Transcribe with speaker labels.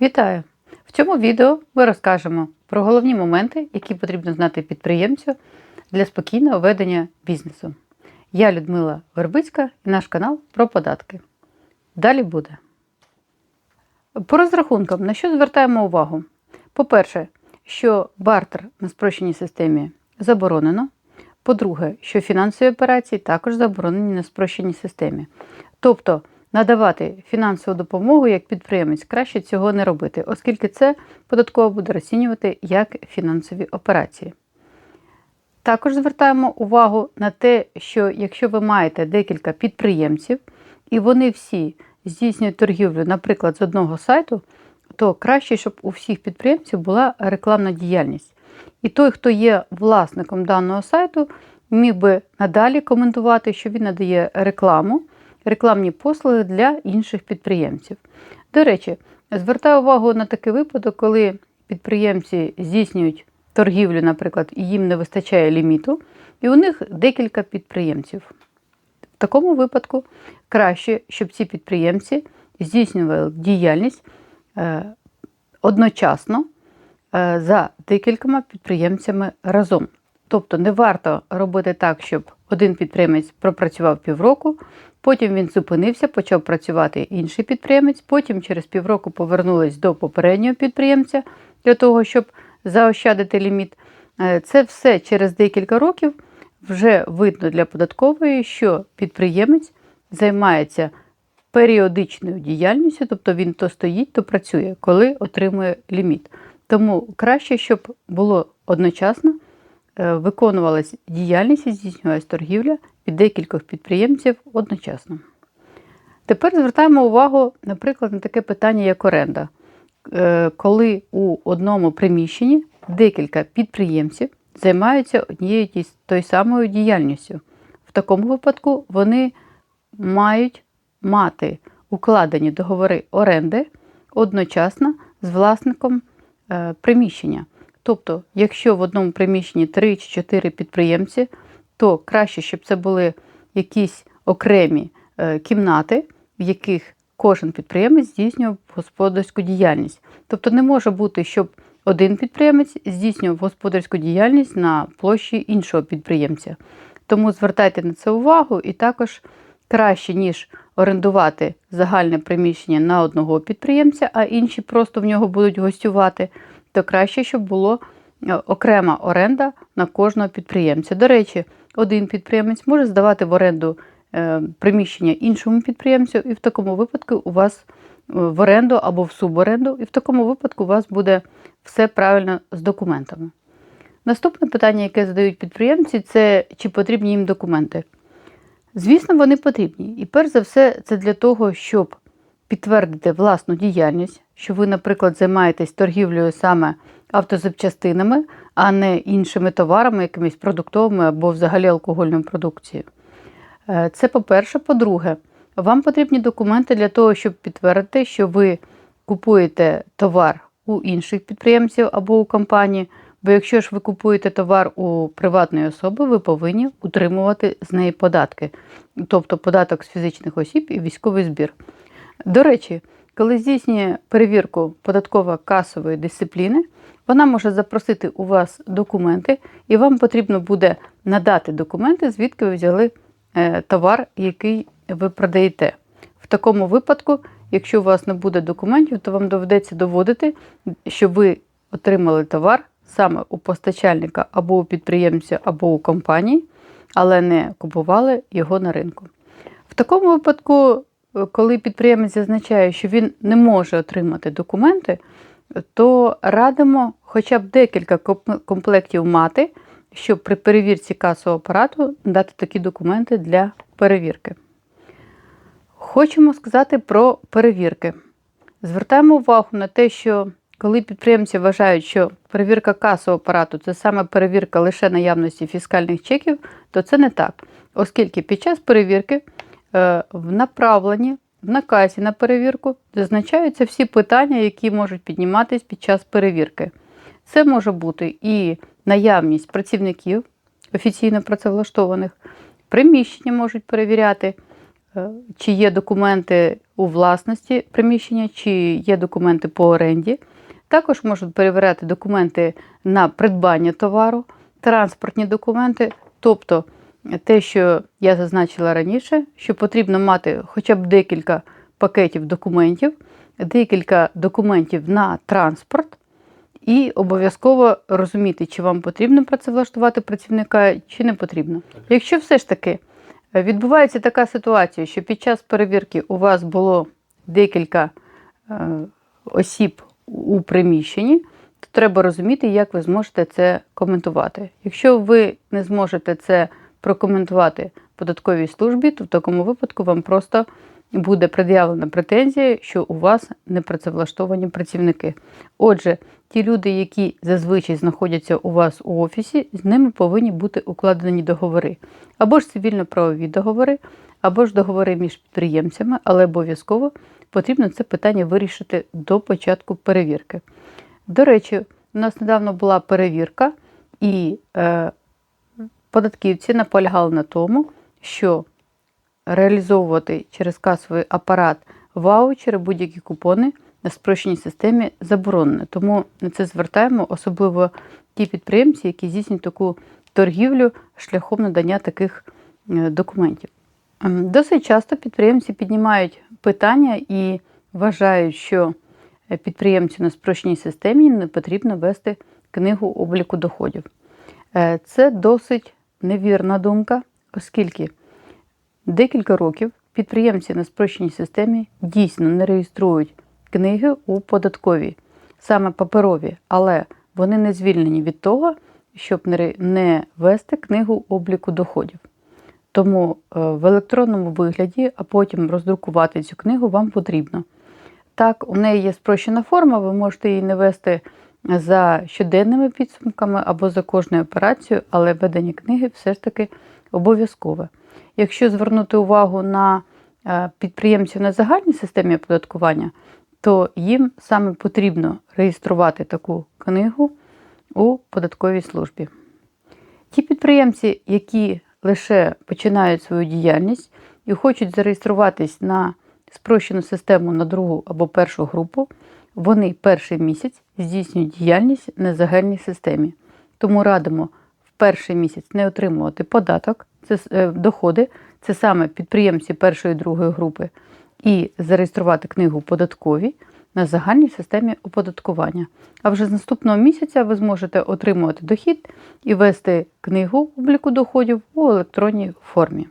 Speaker 1: Вітаю! В цьому відео ми розкажемо про головні моменти, які потрібно знати підприємцю для спокійного ведення бізнесу. Я Людмила Вербицька і наш канал про податки. Далі буде. По розрахункам, на що звертаємо увагу? По-перше, що бартер на спрощеній системі заборонено. По-друге, що фінансові операції також заборонені на спрощеній системі. Тобто надавати фінансову допомогу як підприємець краще цього не робити, оскільки це податково буде розцінювати як фінансові операції. Також звертаємо увагу на те, що якщо ви маєте декілька підприємців і вони всі здійснюють торгівлю, наприклад, з одного сайту, то краще, щоб у всіх підприємців була рекламна діяльність. І той, хто є власником даного сайту, міг би надалі коментувати, що він надає рекламу, рекламні послуги для інших підприємців. До речі, звертаю увагу на такий випадок, коли підприємці здійснюють торгівлю, наприклад, і їм не вистачає ліміту, і у них декілька підприємців. В такому випадку краще, щоб ці підприємці здійснювали діяльність е, одночасно е, за декількома підприємцями разом. Тобто не варто робити так, щоб один підприємець пропрацював півроку, потім він зупинився, почав працювати інший підприємець, потім через півроку повернулись до попереднього підприємця для того, щоб заощадити ліміт. Е, Це все через декілька років вже видно для податкової, що підприємець займається періодичною діяльністю, тобто він то стоїть, то працює, коли отримує ліміт. Тому краще, щоб було одночасно виконувалась діяльність і здійснювалась торгівля від декількох підприємців одночасно. Тепер звертаємо увагу, наприклад, на таке питання, як оренда. Е, Коли у одному приміщенні декілька підприємців займаються однією тою самою діяльністю. В такому випадку вони мають мати укладені договори оренди одночасно з власником е, приміщення. Тобто, якщо в одному приміщенні 3 чи 4 підприємці, то краще, щоб це були якісь окремі е, кімнати, в яких кожен підприємець здійснював господарську діяльність. Тобто не може бути, щоб один підприємець здійснював господарську діяльність на площі іншого підприємця. Тому звертайте на це увагу і також краще, ніж орендувати загальне приміщення на одного підприємця, а інші просто в нього будуть гостювати, то краще, щоб було е, окрема оренда на кожного підприємця. До речі, один підприємець може здавати в оренду е, приміщення іншому підприємцю, і в такому випадку у вас е, в оренду або в суборенду, і в такому випадку у вас буде все правильно з документами. Наступне питання, яке задають підприємці, це чи потрібні їм документи. Звісно, вони потрібні. І перш за все, це для того, щоб підтвердити власну діяльність, що ви, наприклад, займаєтесь торгівлею саме автозапчастинами, а не іншими товарами, якимись продуктовими або взагалі алкогольною продукцією. Е, Це по-перше. По-друге, вам потрібні документи для того, щоб підтвердити, що ви купуєте товар у інших підприємців або у компанії. Бо якщо ж ви купуєте товар у приватної особи, ви повинні утримувати з неї податки, тобто податок з фізичних осіб і військовий збір. До речі, коли здійснює перевірку податкова касової дисципліни, вона може запросити у вас документи, і вам потрібно буде надати документи, звідки ви взяли е, товар, який ви продаєте. В такому випадку, якщо у вас не буде документів, то вам доведеться доводити, що ви отримали товар саме у постачальника або у підприємця, або у компанії, але не купували його на ринку. В такому випадку, коли підприємець зазначає, що він не може отримати документи, то радимо хоча б декілька комплектів мати, щоб при перевірці касового апарату дати такі документи для перевірки. Хочемо сказати про перевірки. Звертаємо увагу на те, що коли підприємці вважають, що перевірка касового апарату це саме перевірка лише наявності фіскальних чеків, то це не так, оскільки під час перевірки в направленні, в наказі на перевірку зазначаються всі питання, які можуть підніматись під час перевірки. Це може бути і наявність працівників офіційно працевлаштованих, приміщення можуть перевіряти, е, чи є документи у власності приміщення, чи є документи по оренді. Також можуть перевіряти документи на придбання товару, транспортні документи, тобто те, що я зазначила раніше, що потрібно мати хоча б декілька пакетів документів, декілька документів на транспорт, і обов'язково розуміти, чи вам потрібно працевлаштувати працівника, чи не потрібно. Якщо все ж таки е, відбувається така ситуація, що під час перевірки у вас було декілька е, осіб у приміщенні, то треба розуміти, як ви зможете це коментувати. Якщо ви не зможете це прокоментувати податковій службі, то в такому випадку вам просто буде пред'явлена претензія, що у вас не працевлаштовані працівники. Отже, ті люди, які зазвичай знаходяться у вас у офісі, з ними повинні бути укладені договори. Або ж цивільно-правові договори, або ж договори між підприємцями, але обов'язково потрібно це питання вирішити до початку перевірки. До речі, у нас недавно була перевірка, і е, податківці наполягали на тому, що реалізовувати через касовий апарат ваучери, будь-які купони на спрощеній системі заборонено. Тому на це звертаємо, особливо ті підприємці, які здійснюють таку торгівлю шляхом надання таких е, документів. Ем, Досить часто підприємці піднімають питання і вважають, що е, підприємцю на спрощеній системі не потрібно вести книгу обліку доходів. Е, Це досить невірна думка, оскільки декілька років підприємці на спрощеній системі дійсно не реєструють книги у податковій, саме паперові, але вони не звільнені від того, щоб не вести книгу обліку доходів. Тому е, в електронному вигляді, а потім роздрукувати цю книгу вам потрібно. Так, у неї є спрощена форма, ви можете її не вести за щоденними підсумками або за кожною операцією, але ведення книги все ж таки обов'язкове. Якщо звернути увагу на е, підприємців на загальній системі оподаткування, то їм саме потрібно реєструвати таку книгу у податковій службі. Ті підприємці, які лише починають свою діяльність і хочуть зареєструватись на спрощену систему на другу або першу групу, вони перший місяць здійснюють діяльність на загальній системі. Тому радимо в перший місяць не отримувати податок, це е, доходи, це саме підприємці першої і другої групи, і зареєструвати книгу податкові на загальній системі оподаткування. А вже з наступного місяця ви зможете отримувати дохід і вести книгу обліку доходів у електронній формі.